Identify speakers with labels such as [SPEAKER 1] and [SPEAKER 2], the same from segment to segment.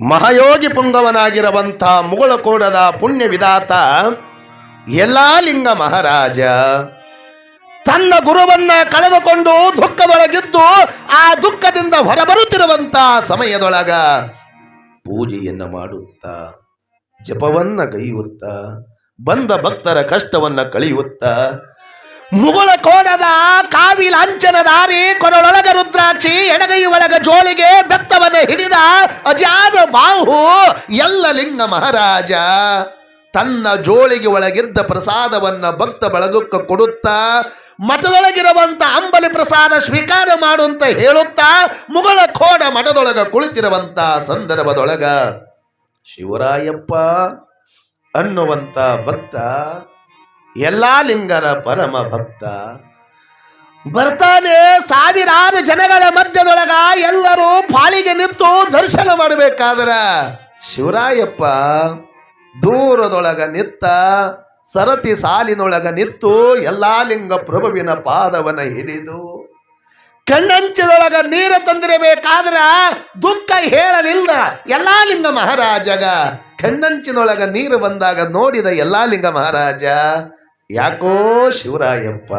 [SPEAKER 1] ಮಹಾಯೋಗಿ ಪುಂಗವನಾಗಿರುವಂಥ ಮುಗುಳಕೋಡದ ಪುಣ್ಯ ವಿಧಾತ ಯಲ್ಲಾಲಿಂಗ ಮಹಾರಾಜ. ತನ್ನ ಗುರುವನ್ನ ಕಳೆದುಕೊಂಡು ದುಃಖದೊಳಗಿದ್ದು ಆ ದುಃಖದಿಂದ ಹೊರಬರುತ್ತಿರುವಂತ ಸಮಯದೊಳಗ ಪೂಜೆಯನ್ನು ಮಾಡುತ್ತಾ, ಜಪವನ್ನ ಗೈಯುತ್ತಾ ಬಂದ ಭಕ್ತರ ಕಷ್ಟವನ್ನ ಕಳೆಯುತ್ತಾ ಮುಗುಳ ಕೋಣದ ಕಾವಿ ಅಂಚನ ದಾರಿ, ಕೊರಳೊಳಗ ರುದ್ರಾಕ್ಷಿ, ಎಡಗೈ ಒಳಗ ಜೋಳಿಗೆ ಬೆತ್ತವನ್ನು ಹಿಡಿದ ಅಜಾದ ಬಾಹು, ಎಲ್ಲ ಲಿಂಗ ಮಹಾರಾಜ. ತನ್ನ ಜೋಳಿಗೆ ಒಳಗಿದ್ದ ಪ್ರಸಾದವನ್ನ ಭಕ್ತ ಬಳಗಕ್ಕ ಕೊಡುತ್ತಾ, ಮಠದೊಳಗಿರುವಂತ ಅಂಬಲಿ ಪ್ರಸಾದ ಸ್ವೀಕಾರ ಮಾಡು ಅಂತ ಹೇಳುತ್ತಾ ಮುಗಳ ಕೋಣ ಮಠದೊಳಗ ಕುಳಿತಿರುವಂತ ಸಂದರ್ಭದೊಳಗ ಶಿವರಾಯಪ್ಪ ಅನ್ನುವಂತ ಭಕ್ತ ಎಲ್ಲಾ ಲಿಂಗರ ಪರಮ ಭಕ್ತ. ಬರ್ತಾನೆ ಸಾವಿರಾರು ಜನಗಳ ಮಧ್ಯದೊಳಗ ಎಲ್ಲರೂ ಪಾಳಿಗೆ ನಿಂತು ದರ್ಶನ ಮಾಡಬೇಕಾದ್ರ. ಶಿವರಾಯಪ್ಪ ದೂರದೊಳಗ ನಿತ್ತ, ಸರತಿ ಸಾಲಿನೊಳಗ ನಿತ್ತು ಎಲ್ಲಾ ಲಿಂಗ ಪ್ರಭುವಿನ ಪಾದವನ ಹಿಡಿದು ಕಣ್ಣಂಚದೊಳಗ ನೀರ ತಂದಿರಬೇಕಾದ್ರ ದುಃಖ ಹೇಳಲಿಲ್ಲ. ಎಲ್ಲಾ ಲಿಂಗ ಮಹಾರಾಜಗ ಕಣ್ಣಂಚಿನೊಳಗ ನೀರು ಬಂದಾಗ ನೋಡಿದ ಎಲ್ಲಾ ಲಿಂಗ ಮಹಾರಾಜ ಯಾಕೋ ಶಿವರಾಯಪ್ಪ?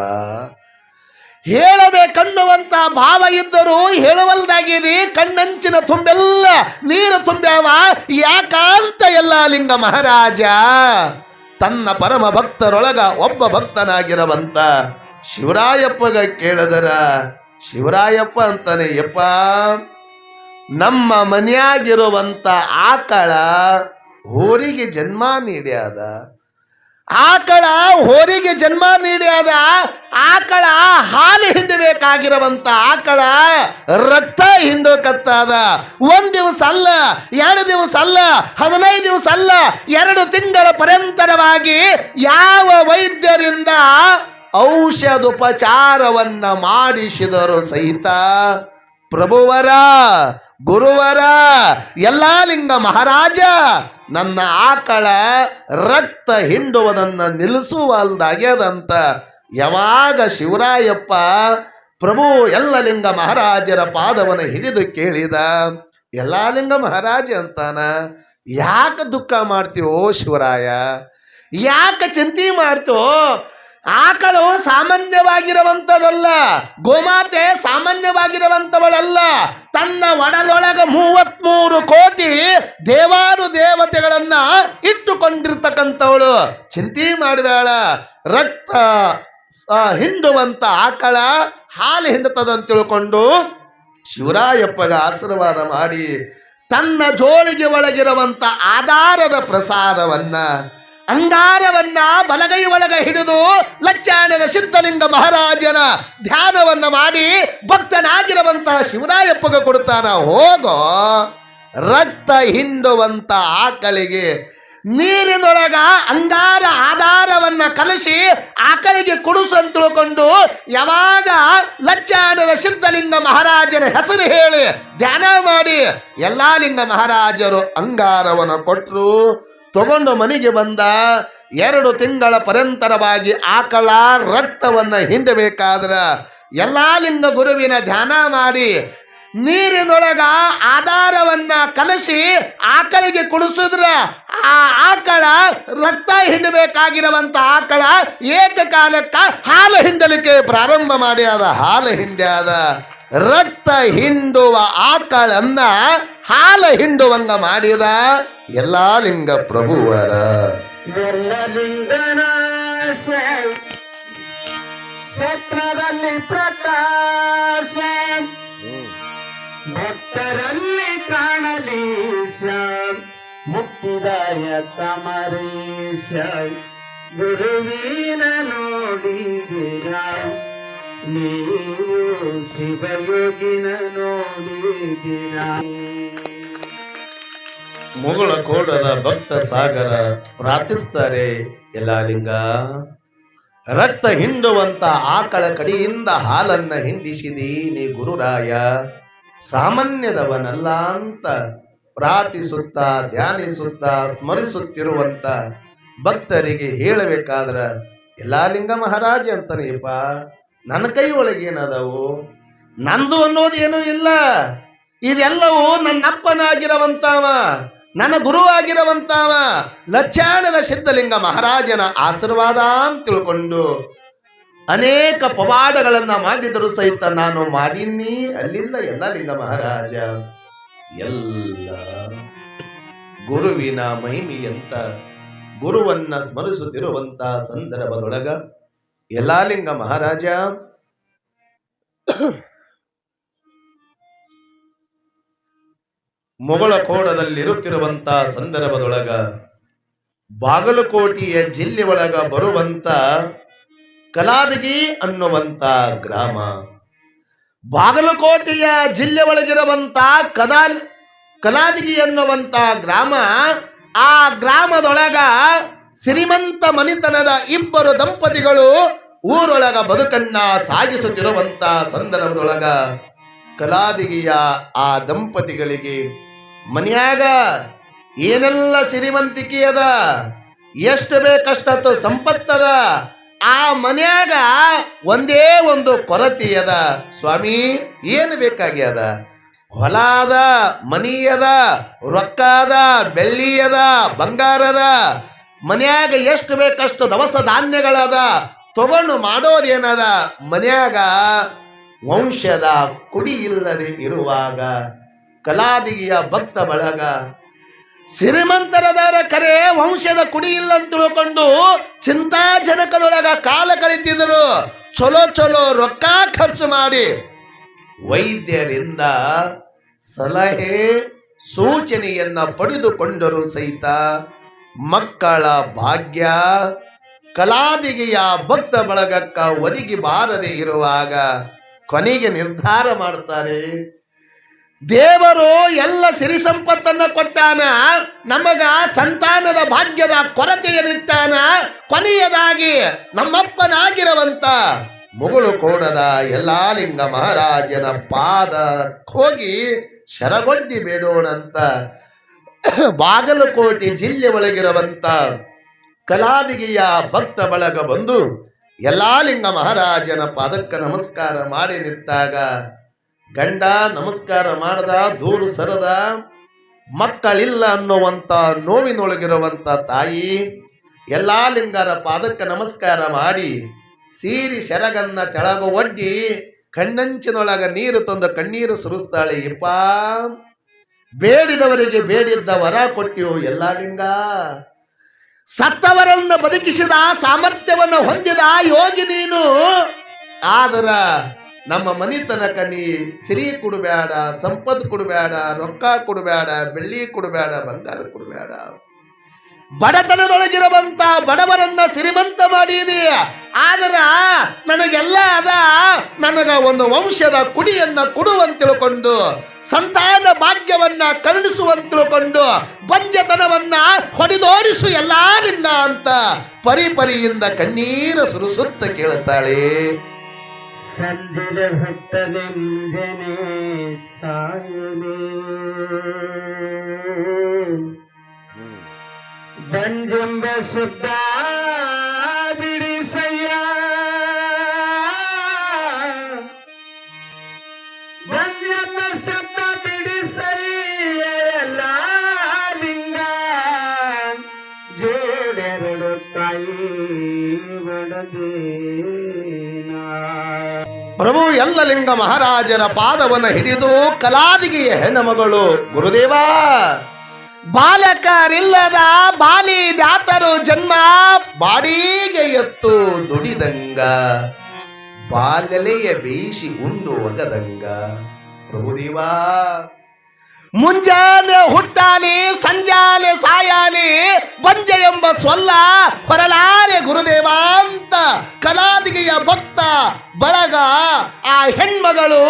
[SPEAKER 1] ಹೇಳಬೇಕನ್ನುವಂತ ಭಾವ ಇದ್ದರೂ ಹೇಳುವಲ್ದಾಗಿರಿ ಕಣ್ಣಂಚಿನ ತುಂಬೆಲ್ಲ ನೀರು ತುಂಬ್ಯಾವ? ಯಾಕಾಂತ ಎಲ್ಲ ಲಿಂಗ ಮಹಾರಾಜ? ತನ್ನ ಪರಮ ಭಕ್ತರೊಳಗ ಒಬ್ಬ ಭಕ್ತನಾಗಿರವಂತ ಶಿವರಾಯಪ್ಪಗ ಕೇಳಿದರ? ಶಿವರಾಯಪ್ಪ ಅಂತಾನೆ, ಯಪ್ಪ, ನಮ್ಮ ಮನೆಯಾಗಿರುವಂತ ಆಕಳ ಊರಿಗೆ ಜನ್ಮ ನೀಡ್ಯಾದ. ಆಕಳ ಹೋರಿಗೆ ಜನ್ಮ ನೀಡಿಯಾದ ಆಕಳ ಹಾಲು ಹಿಂಡಬೇಕಾಗಿರುವಂತ ಆಕಳ ರಕ್ತ ಹಿಂಡೋಕತ್ತಾದ ಒಂದ್ ದಿವಸ ಅಲ್ಲ, ಎರಡು ದಿವಸ ಅಲ್ಲ, ಹದಿನೈದು ದಿವಸ ಅಲ್ಲ, ಎರಡು ತಿಂಗಳ ಪರ್ಯಂತರವಾಗಿ ಯಾವ ವೈದ್ಯರಿಂದ ಔಷಧೋಪಚಾರವನ್ನ ಮಾಡಿಸಿದರು ಸಹಿತ ಪ್ರಭುವರ, ಗುರುವರ, ಎಲ್ಲ ಲಿಂಗ ಮಹಾರಾಜ, ನನ್ನ ಆಕಳ ರಕ್ತ ಹಿಂಡುವುದನ್ನು ನಿಲ್ಲಿಸುವಲ್ದಾಗ್ಯದಂತ ಯಾವಾಗ ಶಿವರಾಯಪ್ಪ ಪ್ರಭು ಎಲ್ಲ ಲಿಂಗ ಮಹಾರಾಜರ ಪಾದವನ್ನು ಹಿಡಿದು ಕೇಳಿದ, ಎಲ್ಲಾ ಲಿಂಗ ಮಹಾರಾಜ ಅಂತಾನ, ಯಾಕೆ ದುಃಖ ಮಾಡ್ತೀವೋ ಶಿವರಾಯ, ಯಾಕೆ ಚಿಂತೆ ಮಾಡ್ತೋ ಆಕಳು ಸಾಮಾನ್ಯವಾಗಿರುವಂಥದ್ದಲ್ಲ ಗೋಮಾತೆ ಸಾಮಾನ್ಯವಾಗಿರುವಂಥವಳಲ್ಲ. ತನ್ನ ಒಡಲೊಳಗ ಮೂವತ್ಮೂರು ಕೋಟಿ ದೇವಾರು ದೇವತೆಗಳನ್ನ ಇಟ್ಟುಕೊಂಡಿರ್ತಕ್ಕಂಥವಳು. ಚಿಂತೆ ಮಾಡಿದಾಳ ರಕ್ತ ಹಿಂಡುವಂಥ ಆಕಳ ಹಾಲು ಹಿಂಡುತ್ತದಂತ ತಿಳ್ಕೊಂಡು ಶಿವರಾಯಪ್ಪಗ ಆಶೀರ್ವಾದ ಮಾಡಿ ತನ್ನ ಜೋಳಿಗೆ ಒಳಗಿರುವಂತ ಆಧಾರದ ಪ್ರಸಾದವನ್ನ ಅಂಗಾರವನ್ನ ಬಲಗೈ ಒಳಗ ಹಿಡಿದು ಲಚ್ಚಾಣದ ಸಿದ್ಧಲಿಂಗ ಮಹಾರಾಜನ ಧ್ಯಾನವನ್ನ ಮಾಡಿ ಭಕ್ತನಾಗಿರುವಂತಹ ಶಿವರಾಯಪ್ಪಗ ಕೊಡ್ತಾನ ಹೋಗೋ, ರಕ್ತ ಹಿಂಡುವಂತ ಆಕಳಿಗೆ ನೀರಿನೊಳಗ ಅಂಗಾರ ಆಧಾರವನ್ನ ಕಲಸಿ ಆಕಳಿಗೆ ಕುಡಿಸು ಅಂತ ತಿಳ್ಕೊಂಡು ಯಾವಾಗ ಲಚ್ಚಾಣದ ಸಿದ್ಧಲಿಂಗ ಮಹಾರಾಜನ ಹೆಸರು ಹೇಳಿ ಧ್ಯಾನ ಮಾಡಿ ಎಲ್ಲಾ ಲಿಂಗ ಮಹಾರಾಜರು ಅಂಗಾರವನ್ನು ಕೊಟ್ಟರು ತಗೊಂಡು ಮನೆಗೆ ಬಂದ ಎರಡು ತಿಂಗಳ ಪರಂತರವಾಗಿ ಆಕಳ ರಕ್ತವನ್ನು ಹಿಂಡಬೇಕಾದ್ರೆ ಎಲ್ಲಾ ಲಿಂಗ ಗುರುವಿನ ಧ್ಯಾನ ಮಾಡಿ ನೀರಿನೊಳಗ ಆಧಾರವನ್ನ ಕಲಸಿ ಆಕಳಿಗೆ ಕುಡಿಸಿದ್ರ ಆ ಆಕಳ ರಕ್ತ ಹಿಂಡಬೇಕಾಗಿರುವಂತ ಆಕಳ ಏಕಕಾಲಕ್ಕ ಹಾಲು ಹಿಂಡಲಿಕ್ಕೆ ಪ್ರಾರಂಭ ಮಾಡಿ ಹಾಲು ಹಿಂಡ್ಯಾದ ರಕ್ತ ಹಿಂಡುವ ಆಕಳನ್ನ ಹಾಲ ಹಿಂಡುವಂಗ ಮಾಡಿದ ಎಲ್ಲಾ ಲಿಂಗ ಪ್ರಭುವರ
[SPEAKER 2] ಕ್ಷೇತ್ರದಲ್ಲಿ ಪ್ರಕಾಶ ಭಕ್ತರಲ್ಲಿ ಕಾಣಲಿ ಮುಕ್ತಿದಾಯ ಮರೀಶ ಗುರುವಿನ ನೋಡಿದಿರ
[SPEAKER 1] ಮುಗಳ ಕೋಟದ ಭಕ್ತ ಸಾಗರ ಪ್ರಾರ್ಥಿಸ್ತಾರೆ ಯಲಾಲಿಂಗ ಲಿಂಗ ರಕ್ತ ಹಿಂಡುವಂತ ಆಕಳ ಕಡಿಯಿಂದ ಹಾಲನ್ನ ಹಿಂಡಿಸಿದಿ ನೀ ಗುರುರಾಯ. ಸಾಮಾನ್ಯದವನಲ್ಲ ಅಂತ ಪ್ರಾರ್ಥಿಸುತ್ತಾ, ಧ್ಯಾನಿಸುತ್ತಾ, ಸ್ಮರಿಸುತ್ತಿರುವಂತ ಭಕ್ತರಿಗೆ ಹೇಳಬೇಕಾದ್ರ ಯಲಾಲಿಂಗ ಲಿಂಗ ಮಹಾರಾಜ ಅಂತಾನೆಯಪ್ಪ ನನ್ನ ಕೈ ಒಳಗೇನದವು ನಂದು ಅನ್ನೋದು ಏನೂ ಇಲ್ಲ. ಇದೆಲ್ಲವೂ ನನ್ನಪ್ಪನಾಗಿರುವಂತಾವ, ನನ್ನ ಗುರು ಆಗಿರುವಂತಾವ ಲಚ್ಚಾಣದ ಸಿದ್ಧಲಿಂಗ ಮಹಾರಾಜನ ಆಶೀರ್ವಾದ ಅಂತ ತಿಳ್ಕೊಂಡು ಅನೇಕ ಪವಾಡಗಳನ್ನ ಮಾಡಿದರೂ ಸಹಿತ ನಾನು ಮಾಡೀನಿ ಅಲ್ಲಿಂದ ಎಲ್ಲ ಲಿಂಗ ಮಹಾರಾಜ. ಎಲ್ಲ ಗುರುವಿನ ಮಹಿಮೆಯಂತ, ಗುರುವನ್ನ ಸ್ಮರಿಸುತ್ತಿರುವಂತ ಸಂದರ್ಭದೊಳಗ ಯಲಾಲಿಂಗ ಮಹಾರಾಜ. ಮೊಗಳ ಕೋಣದಲ್ಲಿರುತ್ತಿರುವಂತ ಸಂದರ್ಭದೊಳಗ ಬಾಗಲಕೋಟೆಯ ಜಿಲ್ಲೆ ಒಳಗ ಬರುವಂತ ಕಲಾದಗಿ ಅನ್ನುವಂತ ಗ್ರಾಮ. ಬಾಗಲಕೋಟೆಯ ಜಿಲ್ಲೆ ಒಳಗಿರುವಂತ ಕದಾ ಕಲಾದಗಿ ಅನ್ನುವಂತ ಗ್ರಾಮ, ಆ ಗ್ರಾಮದೊಳಗ ಶ್ರೀಮಂತ ಮನಿತನದ ಇಬ್ಬರು ದಂಪತಿಗಳು ಊರೊಳಗ ಬದುಕನ್ನ ಸಾಗಿಸುತ್ತಿರುವಂತ ಸಂದರ್ಭದೊಳಗ ಕಲಾದಿಗಿಯ ಆ ದಂಪತಿಗಳಿಗೆ ಮನೆಯಾಗ ಏನೆಲ್ಲ ಶ್ರೀಮಂತಿಕೆ ಅದ? ಎಷ್ಟು ಬೇಕಷ್ಟು ಸಂಪತ್ತದ ಆ ಮನೆಯಾಗ ಒಂದೇ ಒಂದು ಕೊರತೆ ಅದ. ಸ್ವಾಮಿ, ಏನು ಬೇಕಾಗ್ಯದ ಹೊಲ ಅದ, ಮನಿ ಅದ, ರೊಕ್ಕ ಅದ ಬಂಗಾರದ ಮನೆಯಾಗ ಎಷ್ಟು ಬೇಕಷ್ಟು ದವಸ ಧಾನ್ಯಗಳದ? ತಗೊಂಡು ಮಾಡೋದೇನದ? ಮನ್ಯಾಗ ವಂಶದ ಕುಡಿ ಇಲ್ಲದೆ ಇರುವಾಗ, ಕಲಾದಿಗಿಯ ಭಕ್ತ ಬಳಗ, ಶ್ರೀಮಂತರದಾರ ಕರೆ ವಂಶದ ಕುಡಿ ಇಲ್ಲ ಅಂತ ತಿಳ್ಕೊಂಡು ಚಿಂತಾಜನಕದೊಳಗ ಕಾಲ ಕಳಿತಿದ್ರು. ಚಲೋ ಚಲೋ ರೊಕ್ಕ ಖರ್ಚು ಮಾಡಿ ವೈದ್ಯರಿಂದ ಸಲಹೆ, ಸೂಚನೆಯನ್ನ ಪಡೆದುಕೊಂಡರು ಸಹಿತ ಮಕ್ಕಳ ಭಾಗ್ಯ ಕಲಾದಿಗೆಯ ಭಕ್ತ ಬಳಗಕ್ಕ ಒದಗಿ ಬಾರದೆ ಇರುವಾಗ ಕೊನೆಗೆ ನಿರ್ಧಾರ ಮಾಡ್ತಾರೆ. ದೇವರು ಎಲ್ಲ ಸಿರಿ ಸಂಪತ್ತನ್ನ ಕೊಟ್ಟಾನ, ನಮಗ ಸಂತಾನದ ಭಾಗ್ಯದ ಕೊರತೆಯನ್ನಿಟ್ಟಾನ, ಕೊನೆಯದಾಗಿ ನಮ್ಮಪ್ಪನಾಗಿರುವಂತ ಮುಗುಳು ಕೋಡದ ಯಲ್ಲಾಲಿಂಗ ಮಹಾರಾಜನ ಪಾದ ಹೋಗಿ ಶರಗೊಡ್ಡಿ ಬೇಡೋಣಂತ ಬಾಗಲಕೋಟೆ ಜಿಲ್ಲೆ ಒಳಗಿರುವಂತ ಕಲಾದಿಗೆಯ ಭಕ್ತ ಬಳಗ ಬಂದು ಯಲ್ಲಾಲಿಂಗ ಮಹಾರಾಜನ ಪಾದಕ್ಕೆ ನಮಸ್ಕಾರ ಮಾಡಿ ನಿಂತಾಗ, ಗಂಡ ನಮಸ್ಕಾರ ಮಾಡದ, ದೂರು ಸರದ, ಮಕ್ಕಳಿಲ್ಲ ಅನ್ನುವಂಥ ನೋವಿನೊಳಗಿರುವಂಥ ತಾಯಿ ಎಲ್ಲಾ ಲಿಂಗರ ಪಾದಕ್ಕೆ ನಮಸ್ಕಾರ ಮಾಡಿ ಸೀರಿ ಶರಗನ್ನ ತೆಳಗ ಒಡ್ಡಿ ಕಣ್ಣಂಚಿನೊಳಗ ನೀರು ತಂದು ಕಣ್ಣೀರು ಸುರಿಸ್ತಾಳೆ ಇಪ್ಪ ಬೇಡಿದವರಿಗೆ ಬೇಡಿದ್ದ ವರ ಕೊಟ್ಟಿವು ಎಲ್ಲಾ ಲಿಂಗ? ಸತ್ತವರನ್ನ ಬದುಕಿಸಿದ ಸಾಮರ್ಥ್ಯವನ್ನು ಹೊಂದಿದ ಯೋಗಿ ನೀನು. ಆದರ ನಮ್ಮ ಮನಿತನಕ ನೀ ಸಿರಿ ಕೊಡಬೇಡ, ಸಂಪತ್ತು ಕೊಡಬೇಡ, ರೊಕ್ಕ ಕೊಡಬೇಡ, ಬೆಳ್ಳಿ ಕೊಡಬೇಡ, ಬಂಗಾರ ಕೊಡಬೇಡ. ಬಡತನದೊಳಗಿರುವಂತ ಬಡವರನ್ನ ಸಿರಿಮಂತ ಮಾಡಿದಿ ಆದರ ನನಗೆಲ್ಲ ಅದ, ನನಗ ಒಂದು ವಂಶದ ಕುಡಿಯನ್ನ ಕೊಡುವಂತ ತಿಳ್ಕೊಂಡು ಸಂತಾನ ಭಾಗ್ಯವನ್ನ ಕರುಣಿಸುವಂತ ತಿಳ್ಕೊಂಡು ಬಂಜತನವನ್ನ ಹೊಡೆದೋಡಿಸು ಎಲ್ಲಾರಿಂದ ಅಂತ ಪರಿ ಪರಿಯಿಂದ ಕಣ್ಣೀರು ಸುರಿಸುತ್ತ ಕೇಳುತ್ತಾಳೆ.
[SPEAKER 2] ಸಂಜೆಲೆ ಬಂಜೆಂಬ ಶಬ್ದ ಬಿಡಿಸಯ್ಯ ಬಂಜೆಂಬ ಶಬ್ದ ಬಿಡಿಸಯ್ಯ ಎಲ್ಲ ಜೋಡೆರಡು ತಾಯಿ
[SPEAKER 1] ಪ್ರಭು, ಎಲ್ಲ ಲಿಂಗ ಮಹಾರಾಜರ ಪಾದವನ್ನು ಹಿಡಿದು ಕಲಾದಿಗೆಯ ಹೆಣ್ಣಮಗಳು ಗುರುದೇವ. ಬಾಲಕರಿಲ್ಲದ ಬಾಲಿ ದಾತರು ಜನ್ಮ ಬಾಡಿಗೆ ಎತ್ತು ದುಡಿದಂಗ ಬಾಲ್ಯಲೆಯ ಬೇಯಿಸಿ ಉಂಡು ಒಗದಂಗ. ಪ್ರಭುದೇವ, ಮುಂಜಾನೆ ಹುಟ್ಟಾಲಿ, ಸಂಜಾಲೆ ಸಾಯಾಲಿ, ಬಂಜ ಎಂಬ ಸೊಲ್ಲ ಹೊರಲಾರೆ ಗುರುದೇವ ಅಂತ ಕಲಾದಿಗೆಯ ಭಕ್ತ, ಬಳಗ, ಆ ಹೆಣ್ಮಗಳು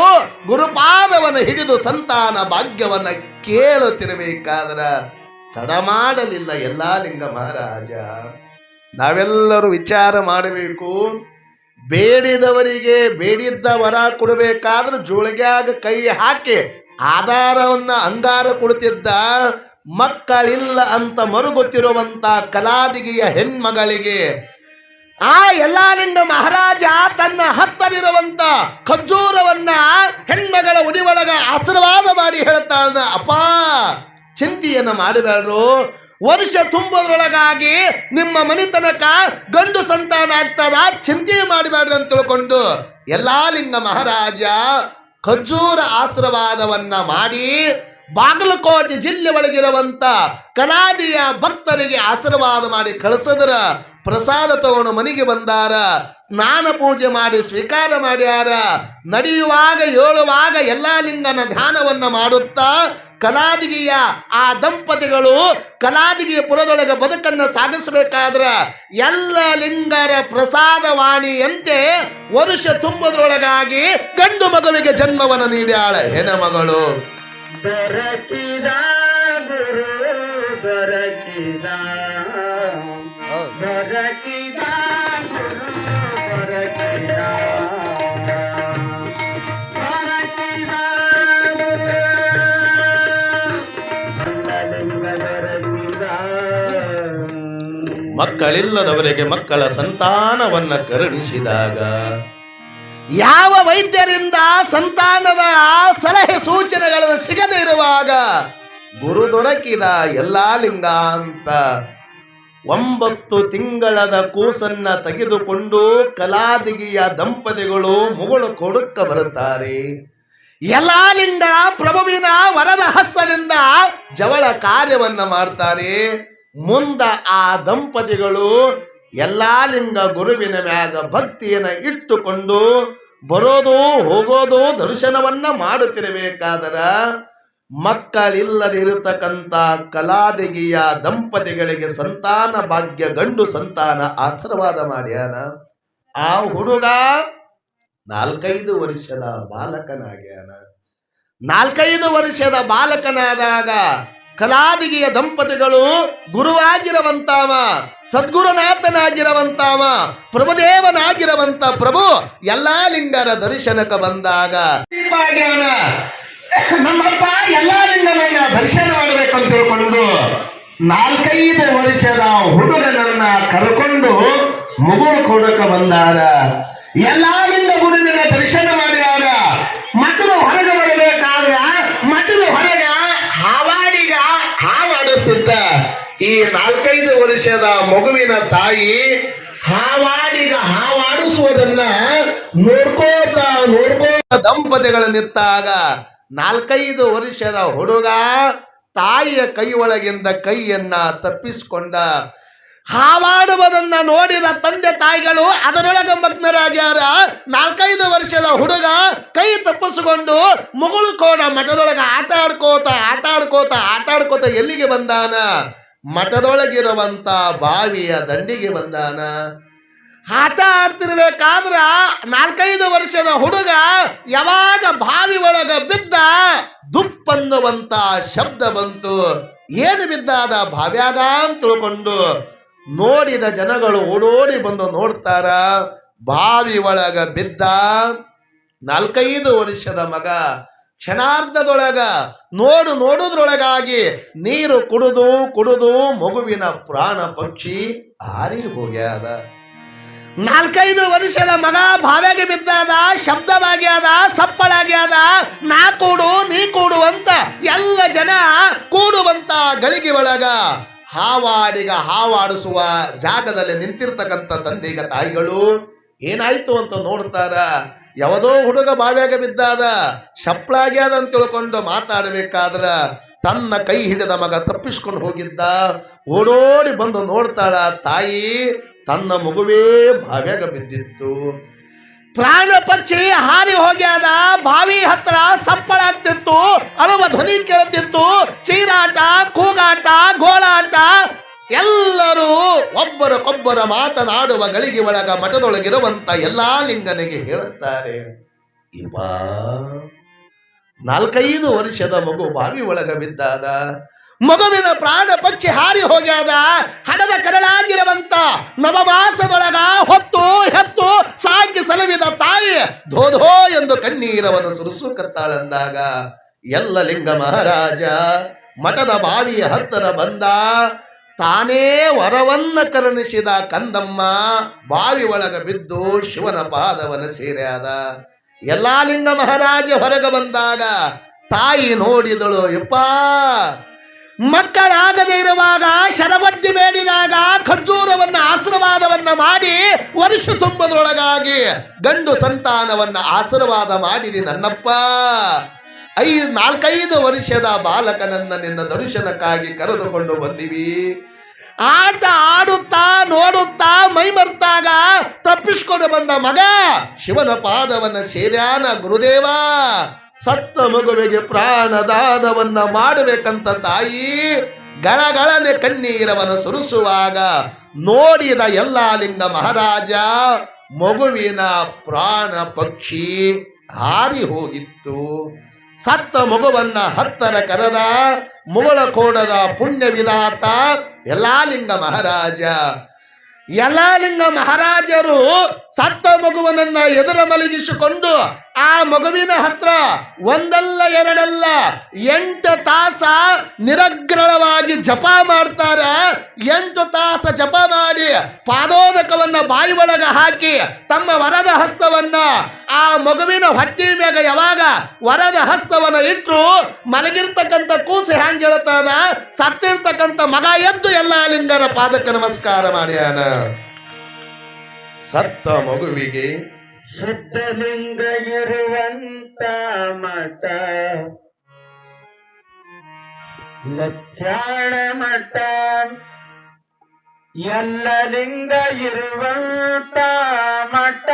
[SPEAKER 1] ಗುರುಪಾದವನ್ನು ಹಿಡಿದು ಸಂತಾನ ಭಾಗ್ಯವನ್ನ ಕೇಳುತ್ತಿರಬೇಕಾದ್ರ ತಡ ಮಾಡಲಿಲ್ಲ ಎಲ್ಲಾ ಲಿಂಗ ಮಹಾರಾಜ. ನಾವೆಲ್ಲರೂ ವಿಚಾರ ಮಾಡಬೇಕು. ಬೇಡಿದವರಿಗೆ ಬೇಡಿದ್ದ ವರ ಕೊಡಬೇಕಾದ್ರೆ ಜೋಳಿಗ್ಯಾಗ ಕೈ ಹಾಕಿ ಆಧಾರವನ್ನ ಅಂಗಾರ ಕೊಡುತ್ತಿದ್ದ ಮಕ್ಕಳಿಲ್ಲ ಅಂತ ಮರುಗುತ್ತಿರುವಂಥ ಕಲಾದಿಗೆಯ ಹೆಣ್ಮಗಳಿಗೆ ಆ ಯಲ್ಲಾಲಿಂಗ ಮಹಾರಾಜ ತನ್ನ ಹತ್ತರಿರುವಂತ ಖಜೂರವನ್ನ ಹೆಣ್ಮಗಳ ಉಡಿಯೊಳಗ ಆಶೀರ್ವಾದ ಮಾಡಿ ಹೇಳ್ತಾಳ ಅಪ್ಪ, ಚಿಂತೆಯನ್ನು ಮಾಡಬೇಡ್ರು. ವರ್ಷ ತುಂಬುವುದ್ರೊಳಗಾಗಿ ನಿಮ್ಮ ಮನಿತನಕ ಗಂಡು ಸಂತಾನ ಆಗ್ತದ, ಚಿಂತೆ ಮಾಡಬೇಡ್ರಿ ಅಂತ ತಿಳ್ಕೊಂಡು ಯಲ್ಲಾಲಿಂಗ ಮಹಾರಾಜ ಖಜೂರ ಆಶೀರ್ವಾದವನ್ನ ಮಾಡಿ ಬಾಗಲಕೋಟೆ ಜಿಲ್ಲೆ ಒಳಗಿರುವಂತ ಕನಾದಿಯ ಭಕ್ತರಿಗೆ ಆಶೀರ್ವಾದ ಮಾಡಿ ಕಳಿಸಿದ್ರ. ಪ್ರಸಾದ ತಗೊಂಡು ಮನೆಗೆ ಬಂದಾರ, ಸ್ನಾನ ಪೂಜೆ ಮಾಡಿ, ಸ್ವೀಕಾರ ಮಾಡ್ಯಾರ, ನಡೆಯುವಾಗ, ಏಳುವಾಗ ಎಲ್ಲ ಲಿಂಗನ ಧ್ಯಾನವನ್ನ ಮಾಡುತ್ತಾ ಕಲಾದಿಗಿಯ ಆ ದಂಪತಿಗಳು ಕಲಾದಿಗಿಯ ಪುರದೊಳಗೆ ಬದುಕನ್ನು ಸಾಗಿಸಬೇಕಾದ್ರ ಎಲ್ಲ ಲಿಂಗರ ಪ್ರಸಾದವಾಣಿಯಂತೆ ವರುಷ ತುಂಬದ್ರೊಳಗಾಗಿ ಗಂಡು ಮಗುವಿಗೆ ಜನ್ಮವನ್ನು ನೀಡ್ಯಾಳ. ಹೆಣ
[SPEAKER 2] ಮಗಳು. ಗುರು ದೊರಕಿದ ದೊರಕಿದ ಗುರು, ದೊರಕಿದ ದೊರಕಿದ ಗುರು. ಅಂಗಲಿಂಗ ದೊರಕಿದ
[SPEAKER 1] ಮಕ್ಕಳಿಲ್ಲದವರಿಗೆ ಮಕ್ಕಳ ಸಂತಾನವನ್ನ ಕರುಣಿಸಿದಾಗ ಯಾವ ವೈದ್ಯರಿಂದ ಸಂತಾನದ ಸಲಹೆ ಸೂಚನೆಗಳನ್ನು ಸಿಗದೇ ಇರುವಾಗ ಗುರು ದೊರಕಿದ ಎಲ್ಲಾ ಲಿಂಗ ಅಂತ ಒಂಬತ್ತು ತಿಂಗಳದ ಕೂಸನ್ನ ತೆಗೆದುಕೊಂಡು ಕಲಾದಿಗಿಯ ದಂಪತಿಗಳು ಮುಗಳು ಕೊಡುಕ್ಕ ಬರುತ್ತಾರೆ. ಎಲ್ಲಾಲಿಂಗ ಪ್ರಭುವಿನ ವರದ ಹಸ್ತದಿಂದ ಜವಳ ಕಾರ್ಯವನ್ನ ಮಾಡ್ತಾರೆ. ಮುಂದ ಆ ದಂಪತಿಗಳು ಎಲ್ಲಾಲಿಂಗ ಗುರುವಿನ ಮ್ಯಾಗ ಭಕ್ತಿಯನ್ನ ಇಟ್ಟುಕೊಂಡು ಬರೋದು ಹೋಗೋದು ದರ್ಶನವನ್ನ ಮಾಡುತ್ತಿರಬೇಕಾದರ ಮಕ್ಕಳಿಲ್ಲದಿರತಕ್ಕಂಥ ಕಲಾದಿಗಿಯ ದಂಪತಿಗಳಿಗೆ ಸಂತಾನ ಭಾಗ್ಯ ಗಂಡು ಸಂತಾನ ಆಶೀರ್ವಾದ ಮಾಡ್ಯಾನ ಆ ಹುಡುಗ ನಾಲ್ಕೈದು ವರ್ಷದ ಬಾಲಕನಾಗ್ಯಾನ ನಾಲ್ಕೈದು ವರ್ಷದ ಬಾಲಕನಾದಾಗ ಕಲಾದಿಗಿಯ ದಂಪತಿಗಳು ಗುರುವಾಗಿರುವಂತಾವ, ಸದ್ಗುರುನಾಥನಾಗಿರುವಂತಾವ, ಪ್ರಭುದೇವನಾಗಿರುವಂತ ಪ್ರಭು ಎಲ್ಲಾ ಲಿಂಗರ ದರ್ಶನಕ್ಕೆ ಬಂದಾಗ. ನಮ್ಮಪ್ಪ ಎಲ್ಲಾ ನನ್ನ ದರ್ಶನ ಅಂತ ತಿಳ್ಕೊಂಡು ನಾಲ್ಕೈದು ವರ್ಷದ ಹುಡುಗನನ್ನ ಕರ್ಕೊಂಡು ಮಗು ಕೊಡಕ ಬಂದಾರ. ಎಲ್ಲಾ ಲಿಂಗ ಗುರುವಿನ ದರ್ಶನ ಮಾಡ್ಯಾರ. ಮಕ್ಕಳು ಹೊರಗೆ ಬರಬೇಕಾದ್ರ ಮೊದಲು ಹೊರಗ ಹಾವಾಡಿಗ ಹಾವಾಡಿಸ್ತಿದ್ದ. ಈ ನಾಲ್ಕೈದು ವರ್ಷದ ಮಗುವಿನ ತಾಯಿ ಹಾವಾಡಿಗ ಹಾವಾಡಿಸುವುದನ್ನ ನೋಡ್ಕೋತ ನೋಡ್ಕೋತ ದಂಪತಿಗಳ ನಿಂತಾಗ ನಾಲ್ಕೈದು ವರ್ಷದ ಹುಡುಗ ತಾಯಿಯ ಕೈ ಒಳಗಿಂದ ಕೈಯನ್ನ ತಪ್ಪಿಸಿಕೊಂಡ ಹಾವಾಡುವುದನ್ನ ನೋಡಿದ ತಂದೆ ತಾಯಿಗಳು ಅದರೊಳಗೆ ಮಗ್ನರಾಗ್ಯಾರ. ನಾಲ್ಕೈದು ವರ್ಷದ ಹುಡುಗ ಕೈ ತಪ್ಪಿಸಿಕೊಂಡು ಮುಗುಳು ಕೋಣ ಮಠದೊಳಗೆ ಆಟ ಆಡ್ಕೋತ ಆಟ ಆಡ್ಕೋತ ಆಟ ಆಡ್ಕೋತ ಎಲ್ಲಿಗೆ ಬಂದಾನ? ಮಠದೊಳಗಿರುವಂತ ಬಾವಿಯ ದಂಡಿಗೆ ಬಂದಾನ. ಆಟ ಆಡ್ತಿರ್ಬೇಕಾದ್ರ ನಾಲ್ಕೈದು ವರ್ಷದ ಹುಡುಗ ಯಾವಾಗ ಬಾವಿ ಒಳಗ ಬಿದ್ದ ದುಪ್ಪನ್ನುವಂತ ಶಬ್ದ ಬಂತು. ಏನು ಬಿದ್ದಾದ ಭಾವ್ಯಾಗ ಅಂತ ತಿಳ್ಕೊಂಡು ನೋಡಿದ ಜನಗಳು ಓಡೋಡಿ ಬಂದು ನೋಡ್ತಾರ, ಬಾವಿ ಒಳಗ ಬಿದ್ದ ನಾಲ್ಕೈದು ವರ್ಷದ ಮಗ ಕ್ಷಣಾರ್ಧದೊಳಗ ನೋಡು ನೋಡುದ್ರೊಳಗಾಗಿ ನೀರು ಕುಡಿದು ಕುಡಿದು ಮಗುವಿನ ಪ್ರಾಣ ಪಕ್ಷಿ ಆರಿ ಹೋಗ್ಯಾದ. ನಾಲ್ಕೈದು ವರ್ಷದ ಮಗ ಬಾವಿಗೆ ಬಿದ್ದಾದ, ಶಬ್ದವಾಗ್ಯಾದ, ಸಪ್ಪಳಾಗ್ಯಾದ, ನಾ ಕೂಡು, ನೀ ಕೂಡು ಅಂತ ಎಲ್ಲ ಜನ ಕೂಡುವಂತ ಗಳಿಗೆ ಒಳಗ ಹಾವಾಡಿಗ ಹಾವಾಡಿಸುವ ಜಾಗದಲ್ಲಿ ನಿಂತಿರ್ತಕ್ಕಂಥ ತಂದೆಗ ತಾಯಿಗಳು, ಏನಾಯ್ತು ಅಂತ ನೋಡ್ತಾರ? ಯಾವುದೋ ಹುಡುಗ ಬಾವ್ಯಾಗ ಬಿದ್ದಾದ, ಶಪ್ಳಾಗ್ಯಾದ ಅಂತ ತಿಳ್ಕೊಂಡು ಮಾತಾಡಬೇಕಾದ್ರ ತನ್ನ ಕೈ ಹಿಡಿದ ಮಗ ತಪ್ಪಿಸ್ಕೊಂಡು ಹೋಗಿದ್ದ, ಓಡೋಡಿ ಬಂದು ನೋಡ್ತಾಳ, ತಾಯಿ ತನ್ನ ಮಗುವೇ ಬಾವ್ಯಾಗ ಬಿದ್ದಿತ್ತು. ಪ್ರಾಣ ಪಕ್ಷಿ ಹಾರಿ ಹೋಗ್ಯಾದ ಬಾವಿ ಹತ್ರ ಸಪ್ಪಳಾಗ್ತಿತ್ತು ಅಳುವ ಧ್ವನಿ ಕೇಳ್ತಿತ್ತು, ಚೀರಾಟ, ಕೂಗಾಟ, ಗೋಳಾಟ, ಎಲ್ಲರೂ ಒಬ್ಬರಕ್ಕೊಬ್ಬರ ಮಾತನಾಡುವ ಗಳಿಗೆ ಒಳಗ ಮಠದೊಳಗಿರುವಂತ ಎಲ್ಲಾ ಲಿಂಗನಿಗೆ ಹೇಳುತ್ತಾರೆ. ಇವ ನಾಲ್ಕೈದು ವರ್ಷದ ಮಗು ಬಾವಿ ಒಳಗ ಬಿದ್ದಾದ. ಮಗುವಿನ ಪ್ರಾಣ ಪಕ್ಷಿ ಹಾರಿ ಹೋಗ್ಯಾದ, ಹಣದ ಕರಳಾಗಿರುವಂತ ನವಮಾಸದೊಳಗ ಹೊತ್ತು ಹೆತ್ತು ಸಾಕಿ ಸಲವಿದ ತಾಯಿ ಧೋಧೋ ಎಂದು ಕಣ್ಣೀರವನ್ನು ಸುರಿಸುಕತ್ತಾಳಂದಾಗ ಎಲ್ಲ ಲಿಂಗ ಮಹಾರಾಜ, ಮಠದ ಬಾವಿಯ ಹತ್ತರ ಬಂದ, ತಾನೇ ವರವನ್ನ ಕರುಣಿಸಿದ ಕಂದಮ್ಮ ಬಾವಿ ಒಳಗ ಬಿದ್ದು ಶಿವನ ಪಾದವನ ಸೇರ್ಯಾದ. ಎಲ್ಲಾ ಲಿಂಗ ಮಹಾರಾಜ ಹೊರಗೆ ಬಂದಾಗ ತಾಯಿ ನೋಡಿದಳು, ಯಪ್ಪ ಮಕ್ಕಳಾಗದೇ ಇರುವಾಗ ಶರವಡ್ಡಿ ಬೇಡಿದಾಗ ಖರ್ಜೂರವನ್ನ, ಆಶೀರ್ವಾದವನ್ನ ಮಾಡಿ ವರ್ಷ ತುಂಬದೊಳಗಾಗಿ ಗಂಡು ಸಂತಾನವನ್ನ ಆಶೀರ್ವಾದ ಮಾಡಿದಿ ನನ್ನಪ್ಪ. ಐದು ನಾಲ್ಕೈದು ವರ್ಷದ ಬಾಲಕನನ್ನ ನಿನ್ನ ದರ್ಶನಕ್ಕಾಗಿ ಕರೆದುಕೊಂಡು ಬಂದಿವಿ. ಆಟ ಆಡುತ್ತಾ, ನೋಡುತ್ತಾ, ಮೈ ಮರ್ತಾಗ ತಪ್ಪಿಸ್ಕೊಂಡು ಬಂದ ಮಗ ಶಿವನ ಪಾದವನ್ನ ಸೇರ್ಯಾನ ಗುರುದೇವ. ಸತ್ತ ಮಗುವಿಗೆ ಪ್ರಾಣದಾನವನ್ನ ಮಾಡಬೇಕಂತ ತಾಯಿ ಗಳಗಳನೆ ಕಣ್ಣೀರವನ್ನು ಸುರಿಸುವಾಗ ನೋಡಿದ ಎಲ್ಲ ಲಿಂಗ ಮಹಾರಾಜ ಮಗುವಿನ ಪ್ರಾಣ ಪಕ್ಷಿ ಹಾರಿ ಹೋಗಿತ್ತು. ಸತ್ತ ಮಗುವನ್ನ ಹತ್ತರ ಕರೆದ ಮುಗಳ ಕೋಡದ ಪುಣ್ಯ ವಿಧಾತ ಎಲ್ಲಾ ಲಿಂಗ ಮಹಾರಾಜ ಎಲ್ಲಾ ಲಿಂಗ ಮಹಾರಾಜರು ಸತ್ತ ಮಗುವನನ್ನ ಎದುರ ಮಲಗಿಸಿಕೊಂಡು ಆ ಮಗುವಿನ ಹತ್ರ ಒಂದಲ್ಲ ಎರಡಲ್ಲ ಎಂಟು ತಾಸ ನಿರಗ್ರಳವಾಗಿ ಜಪ ಮಾಡ್ತಾರ. ಎಂಟು ತಾಸ ಜಪ ಮಾಡಿ ಪಾದೋದಕವನ್ನ ಬಾಯಿ ಒಳಗ ಹಾಕಿ ತಮ್ಮ ವರದ ಹಸ್ತವನ್ನ ಆ ಮಗುವಿನ ಹೊಟ್ಟಿ ಮ್ಯಾಗ ಯಾವಾಗ ವರದ ಹಸ್ತವನ್ನ ಇಟ್ಟರು ಮಲಗಿರ್ತಕ್ಕಂಥ ಕೂಸು ಹ್ಯಾಂಗ ಹೇಳ್ತಾರ ಸತ್ತಿರ್ತಕ್ಕಂಥ ಮಗ ಎದ್ದು ಎಲ್ಲ ಲಿಂಗರ ಪಾದಕ್ಕೆ ನಮಸ್ಕಾರ ಮಾಡ್ಯಾನ ಸತ್ತ ಮಗುವಿಗೆ
[SPEAKER 2] ಶುದ್ಧಲಿಂಗ ಇರುವಂತ ಮಠ ಲಕ್ಷಾಣ ಮಠ ಎಲ್ಲ ಲಿಂಗ ಇರುವಂತ ಮಠ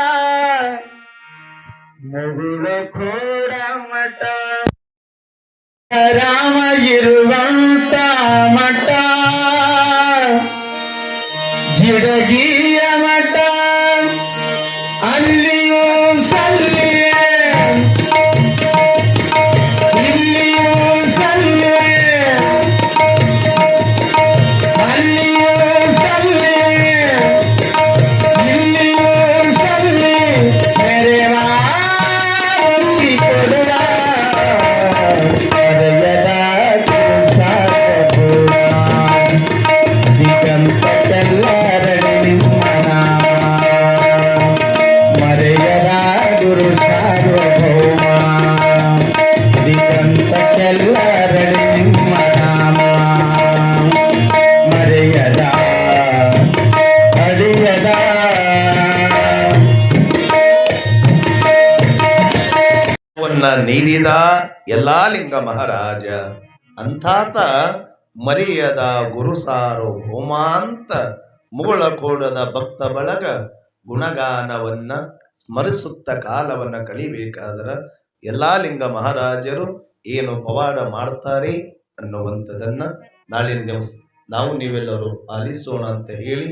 [SPEAKER 2] ಮುಗುಳ ಖೋಡ ಮಠ ರಾಮ ಇರುವಂತ ಮಠ
[SPEAKER 1] ವನ್ನ ನೀಡಿದ ಎಲ್ಲಾ ಲಿಂಗ ಮಹಾರಾಜ, ಅಂಥಾತ ಮರಿಯದ ಗುರು ಹೋಮಾಂತ ಮುಗುಳ ಕೋಡದ ಭಕ್ತ ಬಳಗ ಗುಣಗಾನವನ್ನ ಸ್ಮರಿಸುತ್ತ ಕಾಲವನ್ನ ಕಳಿಬೇಕಾದ್ರ ಎಲ್ಲಾ ಲಿಂಗ ಮಹಾರಾಜರು ಏನು ಪವಾಡ ಮಾಡ್ತಾರೆ ಅನ್ನುವಂಥದ್ದನ್ನ ನಾಳಿನ ದಿವಸ ನಾವು ನೀವೆಲ್ಲರೂ ಆಲಿಸೋಣ ಅಂತ ಹೇಳಿ